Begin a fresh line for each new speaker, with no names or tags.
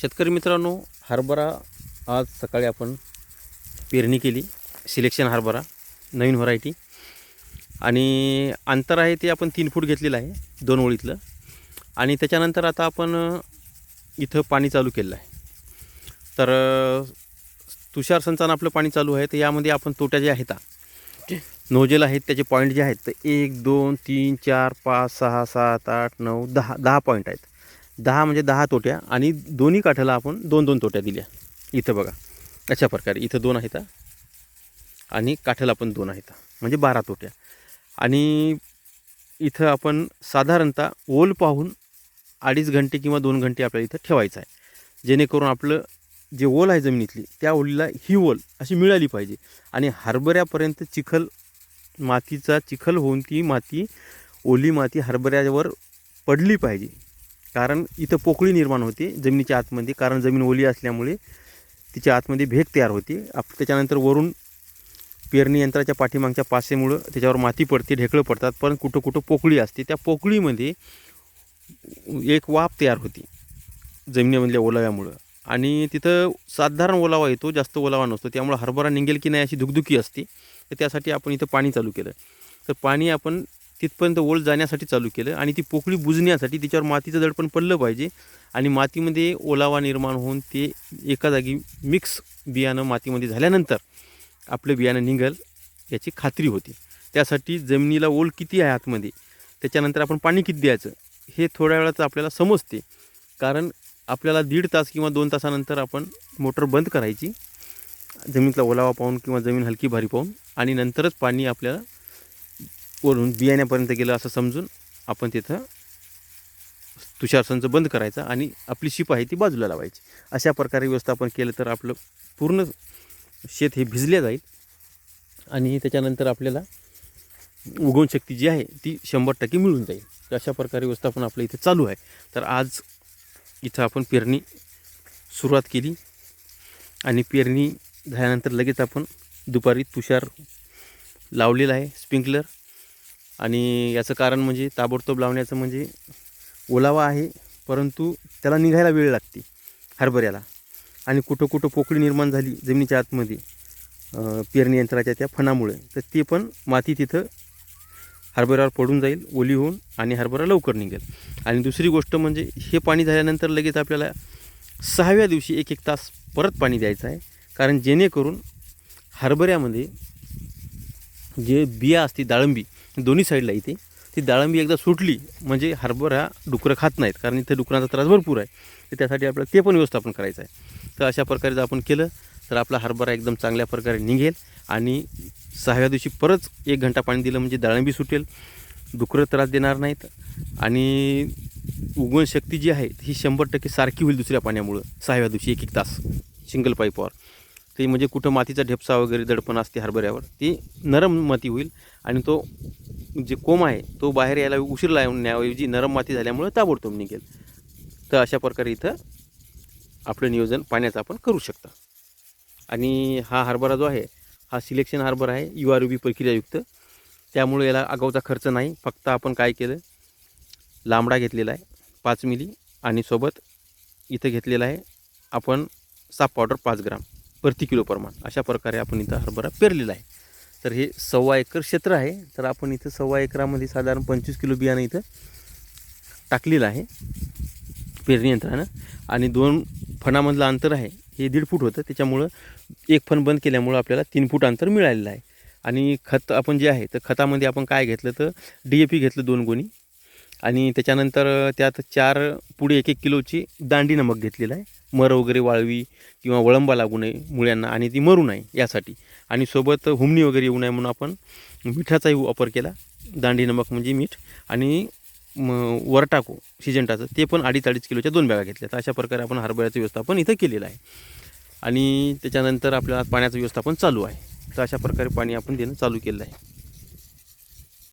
शेतकरी मित्रांनो हरभरा आज सकाळी आपण पेरणी केली. सिलेक्शन हरभरा नवीन व्हरायटी आणि अंतर आहे ते आपण तीन फूट घेतलेलं आहे दोन ओळीतलं. आणि त्याच्यानंतर आता आपण इथं पाणी चालू केलेलं आहे. तर तुषार संचानं आपलं पाणी चालू आहे तर यामध्ये आपण तोट्या ज्या आहेत नोजेल आहेत त्याचे पॉईंट जे आहेत तर एक दोन तीन चार पाच सहा सात आठ नऊ दहा दहा पॉईंट आहेत. दहा म्हणजे दहा तोट्या आणि दोन्ही काठाला आपण दोन दोन तोट्या दिल्या. इथं बघा. अशा प्रकारे. इथं दोन आहेत आणि काठाला पण दोन आहेत म्हणजे बारा तोट्या. आणि इथं आपण साधारणतः ओल पाहून अडीच घंटे किंवा दोन घंटे आपल्याला इथं ठेवायचं आहे. जेणेकरून आपलं जे ओल आहे जमिनीतली त्या ओलीला ही ओल अशी मिळाली पाहिजे. आणि हरभऱ्यापर्यंत चिखल मातीचा चिखल होऊन ती माती ओली माती हरभऱ्यावर पडली पाहिजे. कारण इथं पोकळी निर्माण होते जमिनीच्या आतमध्ये कारण जमीन ओली असल्यामुळे तिच्या आतमध्ये भेग तयार होते. आप त्याच्यानंतर वरून पेरणी यंत्राच्या पाठीमागच्या पासेमुळं त्याच्यावर माती पडते ढेकळं पडतात पण कुठं कुठं पोकळी असते. त्या पोकळीमध्ये एक वाफ तयार होती जमिनीमधल्या ओलाव्यामुळं. आणि तिथं साधारण ओलावा येतो जास्त ओलावा नसतो. त्यामुळं हरभरा निघेल की नाही अशी धुकधुकी असते. तर त्यासाठी आपण इथं पाणी चालू केलं. तर पाणी आपण तिथपर्यंत ओल जाण्यासाठी चालू केलं आणि ती पोकळी बुजण्यासाठी तिच्यावर मातीचं दडपण पडलं पाहिजे आणि मातीमध्ये ओलावा निर्माण होऊन ते एका जागी मिक्स बियाणं मातीमध्ये झाल्यानंतर आपलं बियाणं निघल याची खात्री होती. त्यासाठी जमिनीला ओल किती आहे आतमध्ये? त्याच्यानंतर आपण पाणी किती द्यायचं? हे थोड्या वेळाचं आपल्याला समजते. कारण आपल्याला दीड तास किंवा दोन तासानंतर आपण मोटर बंद करायची. जमिनीतला ओलावा पाहून किंवा जमीन हलकी भारी पाहून आणि नंतरच पाणी आपल्याला वरून बियाण्यापर्यंत गेलं असं समजून आपण तिथं तुषार संच बंद करायचा आणि आपली शिप आहे ती बाजूला लावायची. अशा प्रकारे व्यवस्थापन केलं तर आपलं पूर्ण शेत हे भिजले जाईल आणि त्याच्यानंतर आपल्याला उगवण शक्ती जी आहे ती शंभर टक्के मिळून जाईल. अशा प्रकारे व्यवस्थापन आपलं इथं चालू आहे. तर आज इथं आपण पेरणी सुरुवात केली आणि पेरणी झाल्यानंतर लगेच आपण दुपारी तुषार लावलेला आहे स्प्रिंकलर. आणि याचं कारण म्हणजे ताबडतोब लावण्याचं म्हणजे ओलावा आहे परंतु त्याला निघायला वेळ लागते हरभऱ्याला. आणि कुठं कुठं पोकळी निर्माण झाली जमिनीच्या आतमध्ये पेरणी यंत्राच्या त्या फणामुळे तर ते पण माती तिथं हरभऱ्यावर पडून जाईल ओली होऊन आणि हरभरा लवकर निघेल. आणि दुसरी गोष्ट म्हणजे हे पाणी झाल्यानंतर लगेच आपल्याला सहाव्या दिवशी एक एक तास परत पाणी द्यायचं आहे कारण जेणेकरून हरभऱ्यामध्ये जे बिया असते डाळंबी दोन्ही साईडला इथे ती दाळंबी एकदा सुटली म्हणजे हरभरा डुकरं खात नाहीत कारण इथे डुकरांचा त्रास भरपूर आहे तर त्यासाठी आपल्याला ते पण व्यवस्थापन करायचं आहे. तर अशा प्रकारे जर आपण केलं तर आपला हरभरा एकदम चांगल्या प्रकारे निघेल आणि सहाव्या दिवशी परत एक घंटा पाणी दिलं म्हणजे दाळंबी सुटेल डुकरं त्रास देणार नाहीत आणि उगवण शक्ती जी आहे ही शंभर टक्के सारखी होईल दुसऱ्या पाण्यामुळं सहाव्या दिवशी एक एक तास सिंगल पाईपवर ते म्हणजे कुठं मातीचा ढेपसा वगैरे दडपण असते हरभऱ्यावर ती नरम माती होईल आणि तो जे कोंब आहे तो बाहेर यायला उशीर लावण्याऐवजी नरम माती झाल्यामुळं ताबडतोब निघेल. तर अशा प्रकारे इथं आपलं नियोजन पाण्याचं आपण करू शकता. आणि हा हरभरा जो आहे हा सिलेक्शन हरभरा आहे यू आर बी प्रक्रियायुक्त. त्यामुळे याला आगाऊचा खर्च नाही. फक्त आपण काय केलं लांबडा घेतलेला आहे पाच मिली आणि सोबत इथं घेतलेला आहे आपण साप पावडर पाच ग्राम प्रति किलो प्रमाण. अशा प्रकारे आपण इथं हरभरा पेरलेला आहे. तर हे सव्वा एकर क्षेत्र आहे. तर आपण इथं सव्वा एकरामध्ये साधारण पंचवीस किलो बियाणं इथं टाकलेलं आहे पेरणी यंत्रानं. आणि दोन फणामधलं अंतर आहे हे दीड फूट होतं. त्याच्यामुळं एक फण बंद केल्यामुळं आपल्याला तीन फूट अंतर मिळालेलं आहे. आणि खत आपण जे आहे तर खतामध्ये आपण काय घेतलं तर डी ए पी घेतलं दोन गोणी. आणि त्याच्यानंतर त्यात चार पुढे एक एक किलोची दांडी नमक घेतलेलं आहे. मर वगैरे वाळवी किंवा वळंबा लागू नये मुळ्यांना आणि ती मरू नये यासाठी. आणि सोबत हुमणी वगैरे येऊ नये म्हणून आपण मिठाचाही वापर केला. दांडी नमक म्हणजे मीठ आणि म वरटाको सिजंटाचं ते पण अडीच अडीच किलोच्या दोन बॅगा घेतल्या तर अशा प्रकारे आपण हरभऱ्याचं व्यवस्थापन इथं केलेलं आहे. आणि त्याच्यानंतर आपल्याला पाण्याचं व्यवस्थापन चालू आहे. तर अशा प्रकारे पाणी आपण देणं चालू केलं आहे.